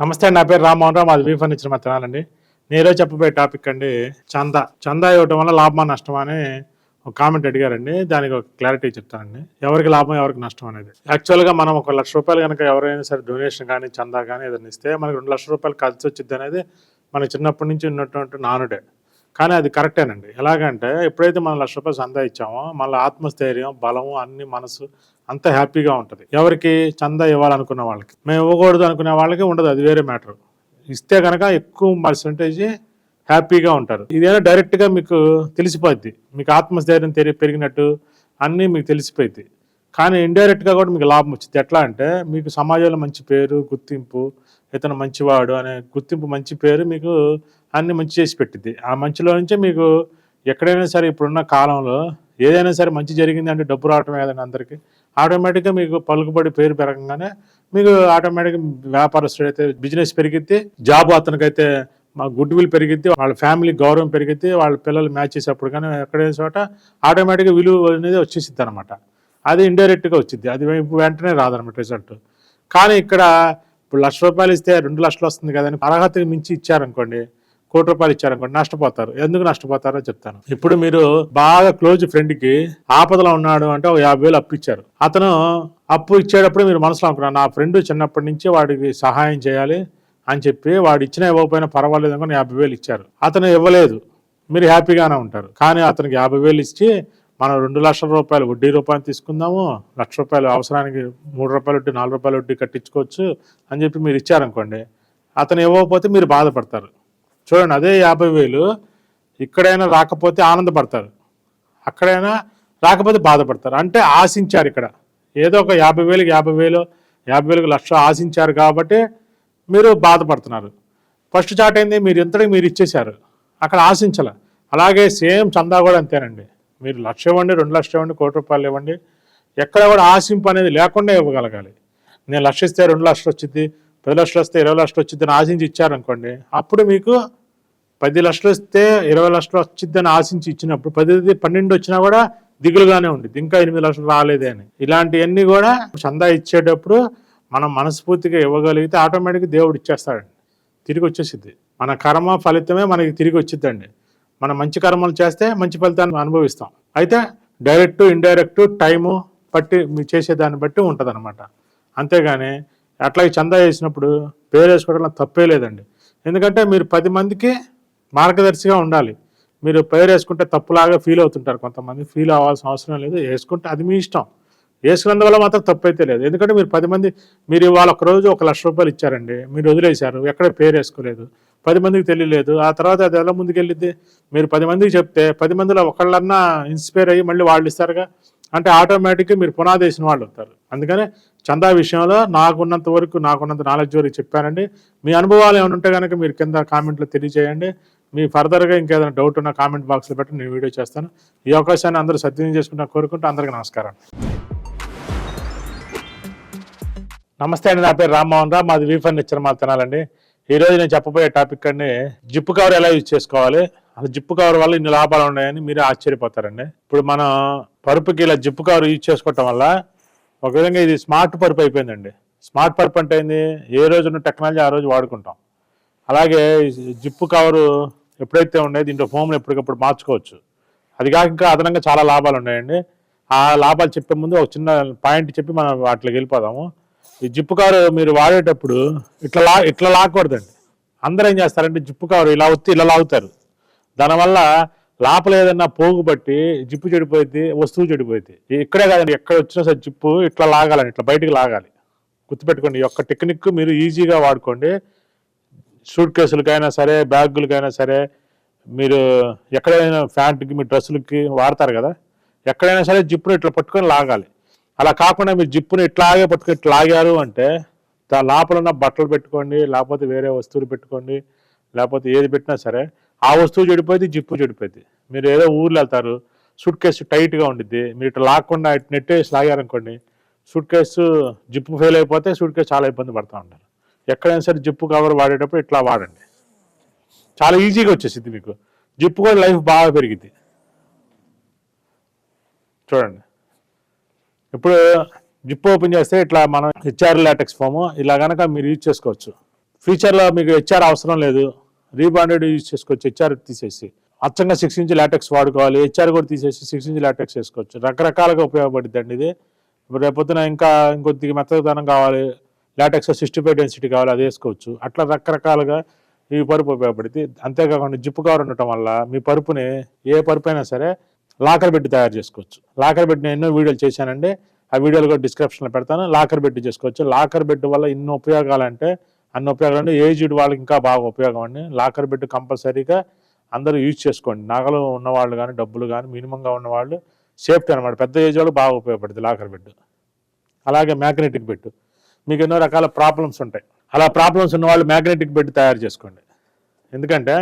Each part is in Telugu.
నమస్తే నా పేరు రామ్మోహన్ రావు. అది వీ ఫర్నిచర్ మత్తనాలండి నేను చెప్పబోయే టాపిక్ అండి చందా. చందా ఇవ్వటం వల్ల లాభమా నష్టమా అని ఒక కామెంట్ అడిగారండి. దానికి ఒక క్లారిటీ చెప్తానండి. ఎవరికి లాభం ఎవరికి నష్టం అనేది. యాక్చువల్గా మనం ఒక లక్ష రూపాయలు కనుక ఎవరైనా సరే డొనేషన్ కానీ చందా కానీ ఏదైనా ఇస్తే మనకి రెండు లక్షల రూపాయలు ఖర్చు వచ్చింది అనేది మన చిన్నప్పటి నుంచి ఉన్నటువంటి నానుడే. కానీ అది కరెక్టేనండి ఎలాగంటే ఎప్పుడైతే మనం లక్ష రూపాయలు చందా ఇచ్చామో మళ్ళీ ఆత్మస్థైర్యం బలము అన్ని మనసు అంత హ్యాపీగా ఉంటుంది. ఎవరికి చందా ఇవ్వాలనుకున్న వాళ్ళకి. మేము ఇవ్వకూడదు అనుకునే వాళ్ళకి ఉండదు. అది వేరే మ్యాటర్. ఇస్తే కనుక ఎక్కువ పర్సంటేజ్ హ్యాపీగా ఉంటారు. ఇదేనా డైరెక్ట్గా మీకు తెలిసిపోద్ది. మీకు ఆత్మస్థైర్యం తెరి పెరిగినట్టు అన్నీ మీకు తెలిసిపోయింది కానీ ఇండైరెక్ట్గా కూడా మీకు లాభం వచ్చింది ఎట్లా అంటే మీకు సమాజంలో మంచి పేరు గుర్తింపు ఇతను మంచివాడు అనే గుర్తింపు మంచి పేరు మీకు అన్ని మంచి చేసి పెట్టింది ఆ మంచిలో నుంచే మీకు ఎక్కడైనా సరే ఇప్పుడున్న కాలంలో ఏదైనా సరే మంచి జరిగింది అంటే డబ్బు రావటం కదండి అందరికీ. ఆటోమేటిక్గా మీకు పలుకుబడి పేరు పెరగంగానే మీకు ఆటోమేటిక్గా వ్యాపారస్తుడు అయితే బిజినెస్ పెరిగితే జాబ్ అతనికైతే మా గుడ్ విల్ పెరిగిద్ది వాళ్ళ ఫ్యామిలీ గౌరవం పెరిగిద్ది వాళ్ళ పిల్లలు మ్యాచ్ చేసేప్పుడు కానీ ఎక్కడైనా చోట ఆటోమేటిక్గా విలువ అనేది వచ్చేసిద్ది అనమాట అది ఇండైరెక్ట్గా వచ్చింది అది వెంటనే రాదనమాట రిజల్ట్ కానీ ఇక్కడ ఇప్పుడు లక్ష రూపాయలు ఇస్తే రెండు లక్షలు వస్తుంది కదని అర్హతకి మించి ఇచ్చారనుకోండి కోటి రూపాయలు ఇచ్చారనుకోండి నష్టపోతారు. ఎందుకు నష్టపోతారో చెప్తాను. ఇప్పుడు మీరు బాగా క్లోజ్ ఫ్రెండ్కి ఆపదలో ఉన్నాడు అంటే ఒక యాభై వేలు అప్పు ఇచ్చారు. అతను అప్పు ఇచ్చేటప్పుడు మీరు మనసులో అనుకున్నారు నా ఫ్రెండ్ చిన్నప్పటి నుంచి వాడికి సహాయం చేయాలి అని చెప్పి వాడు ఇచ్చినా ఇవ్వకపోయినా పర్వాలేదు అనుకుని యాభై వేలు ఇచ్చారు. అతను ఇవ్వలేదు. మీరు హ్యాపీగానే ఉంటారు. కానీ అతనికి యాభై వేలు ఇచ్చి మనం రెండు లక్షల రూపాయలు వడ్డీ రూపాయలు తీసుకుందాము లక్ష రూపాయలు అవసరానికి మూడు రూపాయలు వడ్డీ నాలుగు రూపాయలు వడ్డీ కట్టించుకోవచ్చు అని చెప్పి మీరు ఇచ్చారనుకోండి అతను ఇవ్వకపోతే మీరు బాధపడతారు. చూడండి అదే యాభై వేలు. ఇక్కడైనా రాకపోతే ఆనందపడతారు. అక్కడైనా రాకపోతే బాధపడతారు. అంటే ఆశించారు ఇక్కడ. ఏదో ఒక యాభై వేలకు యాభై వేలు యాభై వేలకు లక్ష ఆశించారు కాబట్టి మీరు బాధపడుతున్నారు. ఫస్ట్ చాట్ అయింది మీరు ఎంతటికి మీరు ఇచ్చేశారు. అక్కడ ఆశించాల. అలాగే సేమ్ చందా కూడా అంతేనండి. మీరు లక్ష ఇవ్వండి రెండు లక్షలు ఇవ్వండి కోటి రూపాయలు ఇవ్వండి. ఎక్కడ కూడా ఆశింపు అనేది లేకుండా ఇవ్వగలగాలి. నేను లక్ష ఇస్తే రెండు లక్షలు వచ్చింది పది లక్షలు వస్తే ఇరవై లక్షలు వచ్చింది అని ఆశించి ఇచ్చారనుకోండి అప్పుడు మీకు పది లక్షలు వస్తే ఇరవై లక్షలు వచ్చిందని ఆశించి ఇచ్చినప్పుడు పది పన్నెండు వచ్చినా కూడా దిగులుగానే ఉండేది ఇంకా ఎనిమిది లక్షలు రాలేదే అని. ఇలాంటివన్నీ కూడా చందా ఇచ్చేటప్పుడు మనం మనస్ఫూర్తిగా ఇవ్వగలిగితే ఆటోమేటిక్గా దేవుడు ఇచ్చేస్తాడండి. తిరిగి వచ్చేసిద్ది. మన కర్మ ఫలితమే మనకి తిరిగి వచ్చిద్దండి. మనం మంచి కర్మలు చేస్తే మంచి ఫలితాన్ని అనుభవిస్తాం. అయితే డైరెక్ట్ ఇండైరెక్ట్ టైము బట్టి మీరు చేసేదాన్ని బట్టి ఉంటుంది అనమాట అంతేగాని అట్లాగే చందా వేసినప్పుడు పేరు వేసుకోవడంలో తప్పే లేదండి. ఎందుకంటే మీరు పది మందికి మార్గదర్శిగా ఉండాలి. మీరు పేరు వేసుకుంటే తప్పులాగా ఫీల్ అవుతుంటారు కొంతమంది. ఫీల్ అవ్వాల్సిన అవసరం లేదు. వేసుకుంటే అది మీ ఇష్టం. వేసుకున్నందువల్ల మాత్రం తప్పు అయితే లేదు. ఎందుకంటే మీరు పది మంది మీరు ఇవాళ రోజు ఒక లక్ష రూపాయలు ఇచ్చారండి. మీరు వదిలేశారు. ఎక్కడ పేరు వేసుకోలేదు పది మందికి తెలియలేదు. ఆ తర్వాత అది ఎలా ముందుకెళ్ళిద్ది? మీరు పది మందికి చెప్తే పది మందిలో ఒకళ్ళన్నా ఇన్స్పైర్ అయ్యి మళ్ళీ వాళ్ళు ఇస్తారుగా? అంటే ఆటోమేటిక్గా మీరు పునాది వేసిన వాళ్ళు అవుతారు. అందుకని చందా విషయంలో నాకున్నంత వరకు నాకున్నంత నాలెడ్జ్ వరకు చెప్పానండి మీ అనుభవాలు ఏమైనా ఉంటే కనుక మీరు కింద కామెంట్లో తెలియజేయండి. మీ ఫర్దర్గా ఇంకేదైనా డౌట్ ఉన్న కామెంట్ బాక్స్లో పెట్టి నేను వీడియో చేస్తాను. ఈ అవకాశాన్ని అందరూ సద్వినియోగం చేసుకుంటా కోరుకుంటూ అందరికీ నమస్కారం. నమస్తే అండి నా పేరు రామ్మోహన్ రావు మాది వీ ఫర్నిచర్ మా తినాలండి. ఈ రోజు నేను చెప్పబోయే టాపిక్ అండి జిప్పు కవర్ ఎలా యూజ్ చేసుకోవాలి అసలు జిప్పు కవర్ వల్ల ఇన్ని లాభాలు ఉన్నాయని మీరే ఆశ్చర్యపోతారండి. ఇప్పుడు మనం పరుపుకి ఇలా జిప్పు కవర్ యూజ్ చేసుకోవటం వల్ల ఒక విధంగా ఇది స్మార్ట్ పరుపు అయిపోయిందండి. స్మార్ట్ పరుపు అంటే ఏంది? ఏ రోజు ఉన్న టెక్నాలజీ ఆ రోజు వాడుకుంటాం. అలాగే జిప్పు కవరు ఎప్పుడైతే ఉన్నాయో దీంట్లో ఫోమ్లు ఎప్పటికప్పుడు మార్చుకోవచ్చు. అది కాక ఇంకా అదనంగా చాలా లాభాలు ఉన్నాయండి. ఆ లాభాలు చెప్పే ముందు ఒక చిన్న పాయింట్ చెప్పి మనం వాటిలోకి వెళ్ళిపోదాము. ఈ జిప్పు కవర్ మీరు వాడేటప్పుడు ఇట్లా లా ఇట్లా లాక్కూడదండి. అందరూ ఏం చేస్తారంటే జిప్పు కవర్ ఇలా ఒత్తి ఇలా లాగుతారు. దానివల్ల లోపల ఏదన్నా పోగు బట్టి జిప్పు చెడిపోయింది వస్తువు చెడిపోయింది ఇక్కడే కాదండి ఎక్కడ వచ్చినా సరే జిప్పు ఇట్లా లాగాలండి ఇట్లా బయటికి లాగాలి. గుర్తుపెట్టుకోండి ఈ యొక్క టెక్నిక్ మీరు ఈజీగా వాడుకోండి. షూట్ కేసులకైనా సరే బ్యాగులకైనా సరే మీరు ఎక్కడైనా ప్యాంట్కి మీ డ్రెస్సులకి వాడతారు కదా? ఎక్కడైనా సరే జిప్పును ఇట్లా పట్టుకొని లాగాలి. అలా కాకుండా మీరు జిప్పుని ఇట్లాగే పట్టుకొని ఇట్లా లాగారు అంటే దా లోపల ఉన్న బట్టలు పెట్టుకోండి లేకపోతే వేరే వస్తువులు పెట్టుకోండి లేకపోతే ఏది పెట్టినా సరే ఆ వస్తువు చెడిపోయింది జిప్పు చెడిపోయింది మీరు ఏదో ఊర్లు వెళ్తారు సూట్ కేసు టైట్గా ఉండిద్ది మీరు ఇట్లా లాక్కుండా ఇటు నెట్టేసి లాగారనుకోండి సూట్ కేసు జిప్పు ఫెయిల్ అయిపోతే సూట్ కేసు చాలా ఇబ్బంది పడుతూ ఉంటారు. ఎక్కడైనా సరే జిప్పు కవర్ వాడేటప్పుడు ఇట్లా వాడండి. చాలా ఈజీగా వచ్చేసింది మీకు. జిప్పు కూడా లైఫ్ బాగా పెరిగింది చూడండి. ఇప్పుడు జిప్ ఓపెన్ చేస్తే ఇట్లా మనం హెచ్ఆర్ లాటెక్స్ ఫామ్ ఇలా కనుక మీరు యూజ్ చేసుకోవచ్చు. ఫ్యూచర్లో మీకు హెచ్ఆర్ అవసరం లేదు. రీబాండెడ్ యూజ్ చేసుకోవచ్చు హెచ్ఆర్ తీసేసి. అచ్చంగా సిక్స్ ఇంచ్ లాటెక్స్ వాడుకోవాలి హెచ్ఆర్ కూడా తీసేసి సిక్స్ ఇంచ్ లాటెక్స్ వేసుకోవచ్చు రకరకాలుగా ఉపయోగపడుతుంది అండి ఇది. ఇప్పుడు రేపొద్దున ఇంకా ఇంకొద్దిగా మెత్తదనం కావాలి. లాటెక్స్ సిక్స్టీ ఫైవ్ డెన్సిటీ కావాలి అది వేసుకోవచ్చు. అట్లా రకరకాలుగా ఈ పరుపు ఉపయోగపడితే అంతేకాకుండా జిప్పు కవర్ ఉండటం వల్ల మీ పరుపుని ఏ పరుపు అయినా సరే లాకర్ బెడ్ తయారు చేసుకోవచ్చు. లాకర్ బెడ్ నేను ఎన్నో వీడియోలు చేశానండి. ఆ వీడియోలు కూడా డిస్క్రిప్షన్లో పెడతాను. లాకర్ బెడ్ చేసుకోవచ్చు. లాకర్ బెడ్ వల్ల ఇన్ని ఉపయోగాలంటే అన్ని ఉపయోగాలు అంటే ఏజ్డ్ వాళ్ళకి ఇంకా బాగా ఉపయోగం అండి. లాకర్ బెడ్ కంపల్సరీగా అందరూ యూజ్ చేసుకోండి. నగలు ఉన్నవాళ్ళు కానీ డబ్బులు కానీ మినిమంగా ఉన్నవాళ్ళు సేఫ్టీ అనమాట పెద్ద ఏజ్ వాళ్ళు బాగా ఉపయోగపడుతుంది లాకర్ బెడ్. అలాగే మ్యాగ్నెటిక్ బెడ్ మీకు ఎన్నో రకాల ప్రాబ్లమ్స్ ఉంటాయి. అలా ప్రాబ్లమ్స్ ఉన్న వాళ్ళు మ్యాగ్నెటిక్ బెడ్ తయారు చేసుకోండి. ఎందుకంటే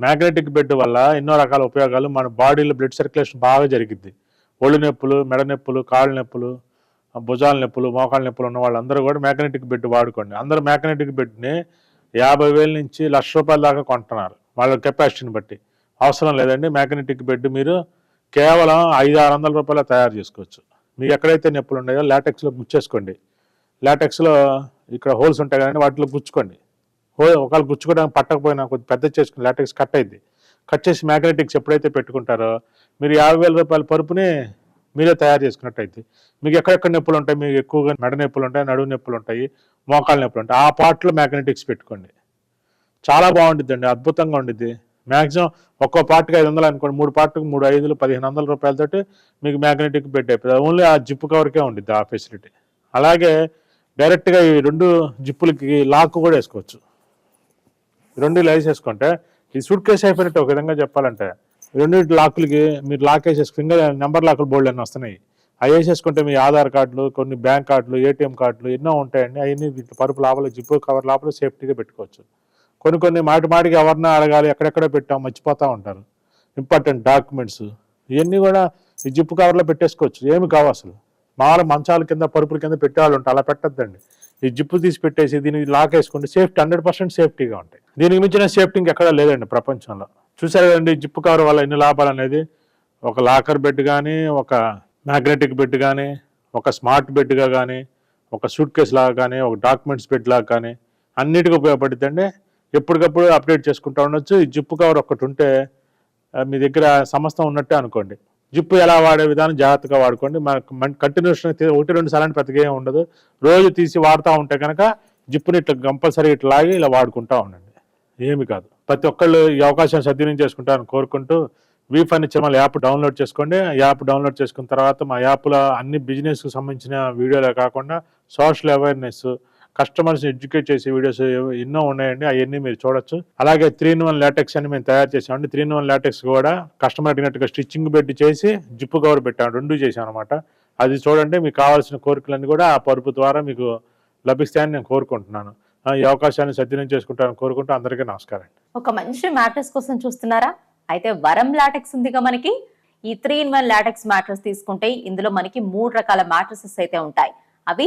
మ్యాగ్నెటిక్ బెడ్ వల్ల ఎన్నో రకాల ఉపయోగాలు మన బాడీలో బ్లడ్ సర్క్యులేషన్ బాగా జరిగిద్ది. ఒళ్ళు నొప్పులు మెడ నొప్పులు కాళ్ళ నొప్పులు భుజాల నొప్పులు మోకాళ్ళ నొప్పులు ఉన్న వాళ్ళందరూ కూడా మ్యాగ్నెటిక్ బెడ్ వాడుకోండి. అందరూ మ్యాగ్నెటిక్ బెడ్ని యాభై వేల నుంచి లక్ష రూపాయల దాకా కొంటున్నారు. వాళ్ళ కెపాసిటీని బట్టి. అవసరం లేదండి మ్యాగ్నెటిక్ బెడ్ మీరు కేవలం ఐదు ఆరు వందల రూపాయలు తయారు చేసుకోవచ్చు. మీకు ఎక్కడైతే నొప్పులు ఉన్నాయో లాటెక్స్లో గుచ్చేసుకోండి. లాటెక్స్లో ఇక్కడ హోల్స్ ఉంటాయి కదండి వాటిలో గుచ్చుకోండి. హో ఒకవేళ గుచ్చుకోవడానికి పట్టకపోయినా కొద్ది పెద్ద చేసుకుని లాటెక్స్ కట్ అయింది. కట్ చేసి మ్యాగ్నెటిక్స్ ఎప్పుడైతే పెట్టుకుంటారో మీరు యాభై వేల రూపాయల పరుపుని మీరే తయారు చేసుకున్నట్టయితే మీకు ఎక్కడెక్కడ నొప్పులు ఉంటాయి? మీకు ఎక్కువగా మెడ నొప్పులు ఉంటాయి నడువు నొప్పులు ఉంటాయి మోకాళ్ళ నొప్పులు ఉంటాయి. ఆ పార్ట్లో మ్యాగ్నెటిక్స్ పెట్టుకోండి. చాలా బాగుంటుందండి అండి అద్భుతంగా ఉండిద్ది. మ్యాక్సిమం ఒక్కో పార్ట్కి ఐదు వందలు అనుకోండి మూడు పార్ట్కి మూడు ఐదులు పదిహేను వందల రూపాయలతోటి మీకు మ్యాగ్నెటిక్ బెడ్ అయిపోతుంది. ఓన్లీ ఆ జిప్ కవర్కే ఉండిద్ది ఆ ఫెసిలిటీ అలాగే డైరెక్ట్గా ఈ రెండు జిప్పులకి లాక్ కూడా వేసుకోవచ్చు. రెండు వేసేసుకుంటే ఈ సూట్ కేసు అయిపోయినట్టు ఒక విధంగా చెప్పాలంటే రెండు లాకులకి మీరు లాక్ వేసేసి ఫింగర్ నెంబర్ లాకులు బోల్డ్ అన్నీ వస్తున్నాయి. అవి వేసేసుకుంటే మీ ఆధార్ కార్డులు కొన్ని బ్యాంక్ కార్డులు ఏటీఎం కార్డులు ఎన్నో ఉంటాయండి. అవన్నీ వీటి పరుపు లోపల జిప్పు కవర్ లోపల సేఫ్టీగా పెట్టుకోవచ్చు. కొన్ని కొన్ని మాటి మాటికి ఎవరినో అడగాలి ఎక్కడెక్కడ పెట్టాం మర్చిపోతూ ఉంటారు. ఇంపార్టెంట్ డాక్యుమెంట్స్ ఇవన్నీ కూడా ఈ జిప్పు కవర్లో పెట్టేసుకోవచ్చు. ఏమి కావు అసలు. మామూలు మంచాల కింద పరుపుల కింద పెట్టేవాళ్ళు ఉంటారు. అలా పెట్టద్దండి. ఈ జిప్పు తీసి పెట్టేసి దీనికి లాక్ వేసుకుంటే సేఫ్టీ హండ్రెడ్ పర్సెంట్ సేఫ్టీగా ఉంటాయి. దీనికి మించిన సేఫ్టీ ఇంకెక్కడా లేదండి ప్రపంచంలో. చూసారు కదండి జిప్పు కవర్ వల్ల ఎన్ని లాభాలు అనేది? ఒక లాకర్ బెడ్ కానీ ఒక మ్యాగ్నెటిక్ బెడ్ కానీ ఒక స్మార్ట్ బెడ్గా కానీ ఒక సూట్ కేస్ లాగా కానీ ఒక డాక్యుమెంట్స్ బెడ్ లాగా కానీ అన్నిటికీ ఉపయోగపడుతుందండి. ఎప్పటికప్పుడు అప్డేట్ చేసుకుంటూ ఉండొచ్చు. ఈ జిప్పు కవర్ ఒకటి ఉంటే మీ దగ్గర సమస్త ఉన్నట్టే అనుకోండి. జిప్పు ఎలా వాడే విధానం జాగ్రత్తగా వాడుకోండి. మనకు కంటిన్యూషన్ ఒకటి రెండు సార్లు పెద్దగా ఉండదు. రోజు తీసి వాడుతూ ఉంటే కనుక జిప్పుని ఇట్లా కంపల్సరీ ఇట్లా లాగి ఇలా వాడుకుంటా ఉండండి. ఏమి కాదు. ప్రతి ఒక్కళ్ళు ఈ అవకాశం సద్వినియోగం చేసుకుంటారని కోరుకుంటూ వీ ఫర్నిచర్ మళ్ళీ యాప్ డౌన్లోడ్ చేసుకోండి. యాప్ డౌన్లోడ్ చేసుకున్న తర్వాత మా యాప్లో అన్ని బిజినెస్కి సంబంధించిన వీడియోలే కాకుండా సోషల్ అవేర్నెస్ కస్టమర్స్ ఎడ్యుకేట్ చేసే వీడియోస్ ఎన్నో ఉన్నాయండి అవన్నీ మీరు చూడొచ్చు. అలాగే త్రీ ఇన్ వన్ లాటెక్స్ అని మేము తయారు చేసామండి త్రీ ఇన్ వన్ లాటెక్స్ కూడా కస్టమర్ అడిగినట్టుగా స్టిచ్చింగ్ బెడ్ చేసి జిప్పు కవర్ పెట్టాము రెండు చేసాం అనమాట అది చూడండి మీకు కావాల్సిన కోరికలన్నీ కూడా ఆ పరుపు ద్వారా మీకు లభిస్తాయని నేను కోరుకుంటున్నాను. ఆ, ఈ అవకాశాన్ని సద్వినియోగం చేసుకుంటాను కోరుకుంటూ అందరికీ నమస్కారం ఒక మంచి మ్యాట్రెస్ కోసం చూస్తున్నారా? అయితే వరం లాటెక్స్ ఉందిగా మనకి. ఈ three in one latex mattress తీసుకుంటే ఇందులో మనకి మూడు రకాల మ్యాట్రసెస్ అయితే ఉంటాయి. అవి